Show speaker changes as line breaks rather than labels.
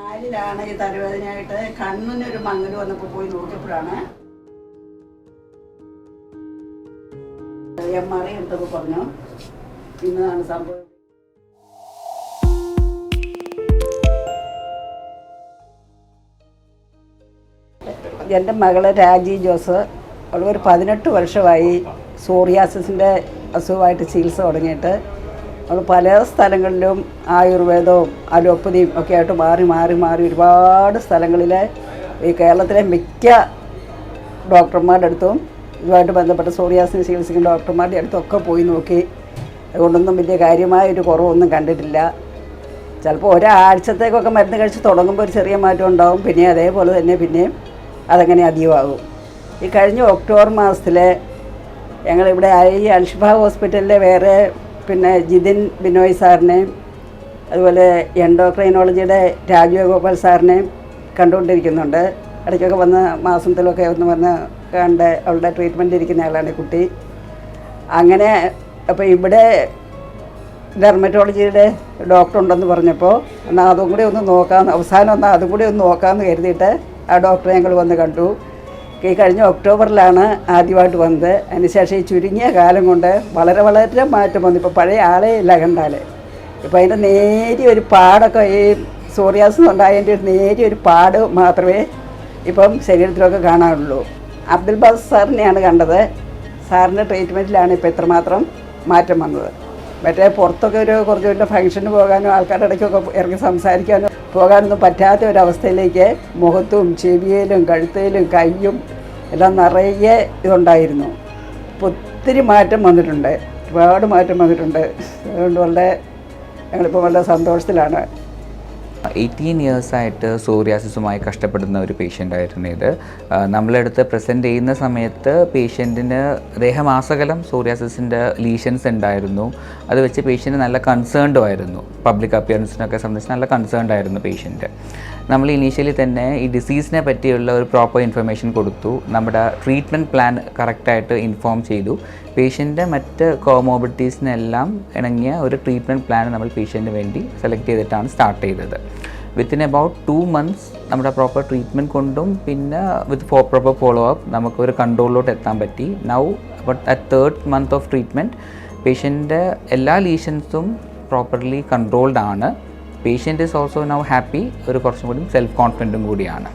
കാലിലാണ് ഈ തലവേദനയായിട്ട് കണ്ണിനൊരു മങ്ങൽ വന്നപ്പോൾ പോയി നോക്കിയപ്പോഴാണ്. എം ആർ ഐ എടുത്തപ്പോൾ പറഞ്ഞു ഇന്നതാണ് സംഭവം. എന്റെ മകൾ രാജി ജോസ് അവൾ ഒരു പതിനെട്ട് വർഷമായി സോറിയാസിന്റെ അസുഖമായിട്ട് ചികിത്സ തുടങ്ങിയിട്ട് അവൾ പല സ്ഥലങ്ങളിലും ആയുർവേദവും അലോപ്പതിയും ഒക്കെ ആയിട്ട് മാറി മാറി മാറി ഒരുപാട് സ്ഥലങ്ങളിലെ ഈ കേരളത്തിലെ മിക്ക ഡോക്ടർമാരുടെ അടുത്തും ഇതുമായിട്ട് ബന്ധപ്പെട്ട സോറിയാസിന് ചികിത്സിക്കുന്ന ഡോക്ടർമാരുടെ അടുത്തൊക്കെ പോയി നോക്കി. അതുകൊണ്ടൊന്നും വലിയ കാര്യമായ ഒരു കുറവൊന്നും കണ്ടിട്ടില്ല. ചിലപ്പോൾ ഒരാഴ്ചത്തേക്കൊക്കെ മരുന്ന് കഴിച്ച് തുടങ്ങുമ്പോൾ ഒരു ചെറിയ മാറ്റം ഉണ്ടാവും. പിന്നെ അതേപോലെ തന്നെ പിന്നെയും അതങ്ങനെ അധികമാകും. ഈ കഴിഞ്ഞ ഒക്ടോബർ മാസത്തിലെ ഞങ്ങളിവിടെ ഈ അൽഷിഫ ഹോസ്പിറ്റലിലെ വേറെ പിന്നെ ജിതിൻ ബിനോയ് സാറിനെയും അതുപോലെ എൻഡോക്രൈനോളജിയുടെ രാജഗോപാൽ സാറിനെയും കണ്ടുകൊണ്ടിരിക്കുന്നുണ്ട്. ഇടയ്ക്കൊക്കെ വന്ന് മാസത്തിലൊക്കെ ഒന്ന് വന്ന് കണ്ട് അവളുടെ ട്രീറ്റ്മെന്റ് ഇരിക്കുന്ന ആളാണ് കുട്ടി. അങ്ങനെ അപ്പോൾ ഇവിടെ ഡെർമറ്റോളജിയുടെ ഡോക്ടർ ഉണ്ടെന്ന് പറഞ്ഞപ്പോൾ എന്നാൽ അതും കൂടി ഒന്ന് നോക്കാമെന്ന് അവസാനം എന്നാൽ അതും കൂടി ഒന്ന് നോക്കാമെന്ന് കരുതിയിട്ട് ആ ഡോക്ടറെ ഞങ്ങൾ വന്ന് കണ്ടു. ഈ കഴിഞ്ഞ ഒക്ടോബറിലാണ് ആദ്യമായിട്ട് വന്നത്. അതിനുശേഷം ഈ ചുരുങ്ങിയ കാലം കൊണ്ട് വളരെ വളരെ മാറ്റം വന്നു. ഇപ്പോൾ പഴയ ആളെ ഇല്ല കണ്ടാൽ ഇപ്പോൾ അതിന്റെ നേരിയ ഒരു പാടൊക്കെ ഈ സോറിയാസ് ഉണ്ടായതിന്റെ ഒരു നേരിയ ഒരു പാട് മാത്രമേ ഇപ്പം ശരീരത്തിലൊക്കെ കാണാറുള്ളൂ. അബ്ദുൽ ബാസ് സാറിനെയാണ് കണ്ടത്. സാറിന്റെ ട്രീറ്റ്മെന്റിലാണ് ഇപ്പോൾ ഇത്രമാത്രം മാറ്റം വന്നത്. മറ്റേ പുറത്തൊക്കെ ഒരു കുറച്ച് വലിയ ഫംഗ്ഷന് പോകാനും ആൾക്കാരുടെ ഇടയ്ക്കൊക്കെ ഇറങ്ങി സംസാരിക്കാനും പോകാനൊന്നും പറ്റാത്ത ഒരവസ്ഥയിലേക്ക് മുഖത്തും ചെവിയിലും കഴുത്തയിലും കയ്യും എല്ലാം നിറയെ ഇതുണ്ടായിരുന്നു. ഇപ്പോൾ ഒത്തിരി മാറ്റം വന്നിട്ടുണ്ട്. ഒരുപാട് മാറ്റം വന്നിട്ടുണ്ട്. അതുകൊണ്ട് വളരെ ഞങ്ങളിപ്പോൾ വളരെ സന്തോഷത്തിലാണ്.
എയ്റ്റീൻ ഇയേഴ്സായിട്ട് സോറിയാസിസുമായി കഷ്ടപ്പെടുന്ന ഒരു പേഷ്യന്റ് ആയിരുന്നു ഇത്. നമ്മളെടുത്ത് പ്രസന്റ് ചെയ്യുന്ന സമയത്ത് പേഷ്യന്റിന് ദേഹമാസകലം സോറിയാസിസിന്റെ ലീഷൻസ് ഉണ്ടായിരുന്നു. അത് വെച്ച് പേഷ്യന്റ് നല്ല കൺസേൺഡും ആയിരുന്നു. പബ്ലിക് അപ്പിയറൻസിനൊക്കെ സംബന്ധിച്ച് നല്ല കൺസേൺഡ് ആയിരുന്നു പേഷ്യന്റ് നമ്മൾ ഇനീഷ്യലി തന്നെ ഈ ഡിസീസിനെ പറ്റിയുള്ള ഒരു പ്രോപ്പർ ഇൻഫർമേഷൻ കൊടുത്തു. നമ്മുടെ ട്രീറ്റ്മെന്റ് പ്ലാൻ കറക്റ്റായിട്ട് ഇൻഫോം ചെയ്തു. പേഷ്യന്റെ മറ്റ് കോമോബിലിറ്റീസിനെല്ലാം ഇണങ്ങിയ ഒരു ട്രീറ്റ്മെന്റ് പ്ലാൻ നമ്മൾ പേഷ്യന്റിന് വേണ്ടി സെലക്ട് ചെയ്തിട്ടാണ് സ്റ്റാർട്ട് ചെയ്തത്. വിത്തിൻ അബൌട്ട് ടു മന്ത്സ് നമ്മുടെ പ്രോപ്പർ ട്രീറ്റ്മെന്റ് കൊണ്ടും പിന്നെ വിത്ത് പ്രോപ്പർ ഫോളോ അപ്പ് നമുക്ക് ഒരു കൺട്രോളിലോട്ട് എത്താൻ പറ്റി. Now but at third month of treatment പേഷ്യന്റെ എല്ലാ ലീഷൻസും പ്രോപ്പർലി കൺട്രോൾഡ് ആണ്. Patient is also now happy ഒരു കുറച്ചും കൂടി സെൽഫ് കോൺഫിഡന്റും കൂടിയാണ്.